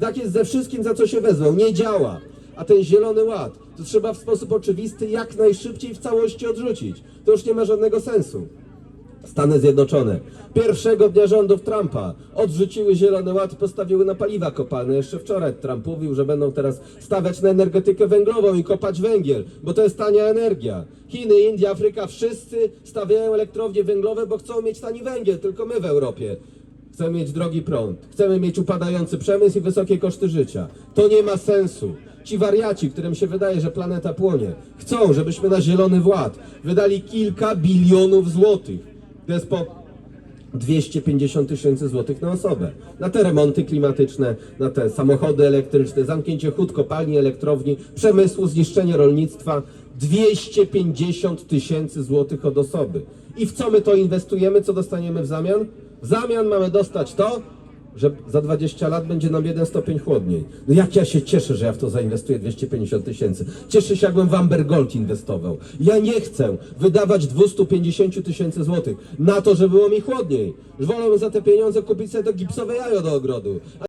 I tak jest ze wszystkim, za co się wezmą. Nie działa. A ten zielony ład to trzeba w sposób oczywisty jak najszybciej w całości odrzucić. To już nie ma żadnego sensu. Stany Zjednoczone pierwszego dnia rządów Trumpa odrzuciły Zielony Ład postawiły na paliwa kopalne. Jeszcze wczoraj Trump mówił, że będą teraz stawiać na energetykę węglową i kopać węgiel, bo to jest tania energia. Chiny, India, Afryka, wszyscy stawiają elektrownie węglowe, bo chcą mieć tani węgiel, tylko my w Europie. Chcemy mieć drogi prąd, chcemy mieć upadający przemysł i wysokie koszty życia. To nie ma sensu. Ci wariaci, którym się wydaje, że planeta płonie, chcą, żebyśmy na zielony wład wydali kilka bilionów złotych. To jest po 250 tysięcy złotych na osobę. Na te remonty klimatyczne, na te samochody elektryczne, zamknięcie hut, kopalni, elektrowni, przemysłu, zniszczenie rolnictwa. 250 tysięcy złotych od osoby. I w co my to inwestujemy? Co dostaniemy w zamian? W zamian mamy dostać to, że za 20 lat będzie nam jeden stopień chłodniej. No jak ja się cieszę, że ja w to zainwestuję 250 tysięcy. Cieszę się, jakbym w Amber Gold inwestował. Ja nie chcę wydawać 250 tysięcy złotych na to, żeby było mi chłodniej. Wolę za te pieniądze kupić sobie to gipsowe jajo do ogrodu.